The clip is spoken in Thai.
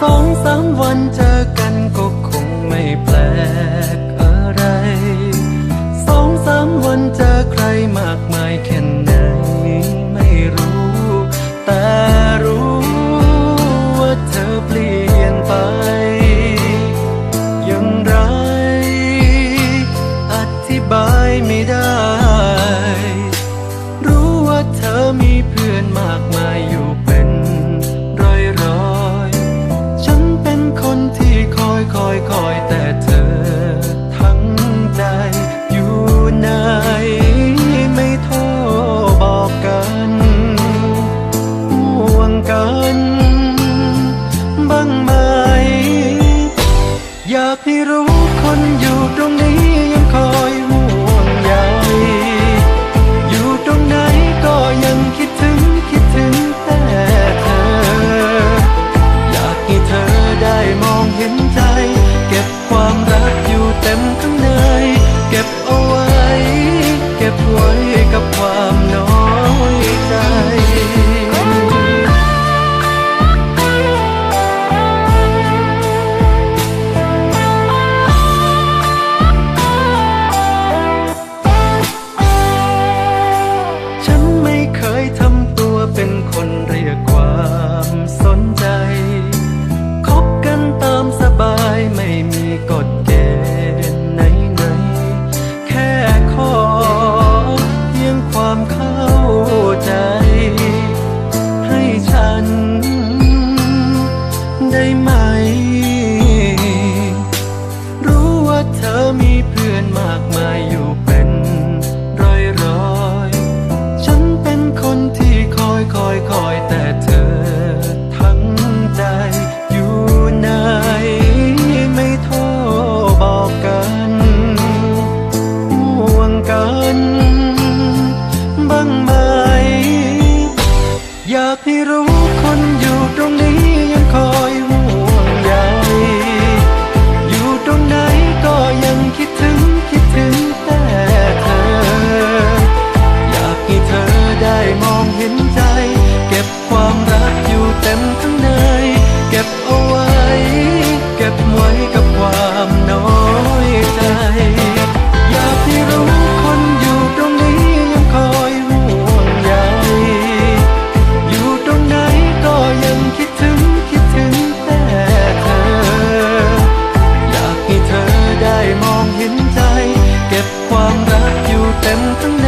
สองสามวันเจอกันก็คงไม่แปลก กัน บ้างไหม อยากให้รู้คนอยู่ตรงนี้ เข้าใจ ให้ฉัน เต็มทั้งใน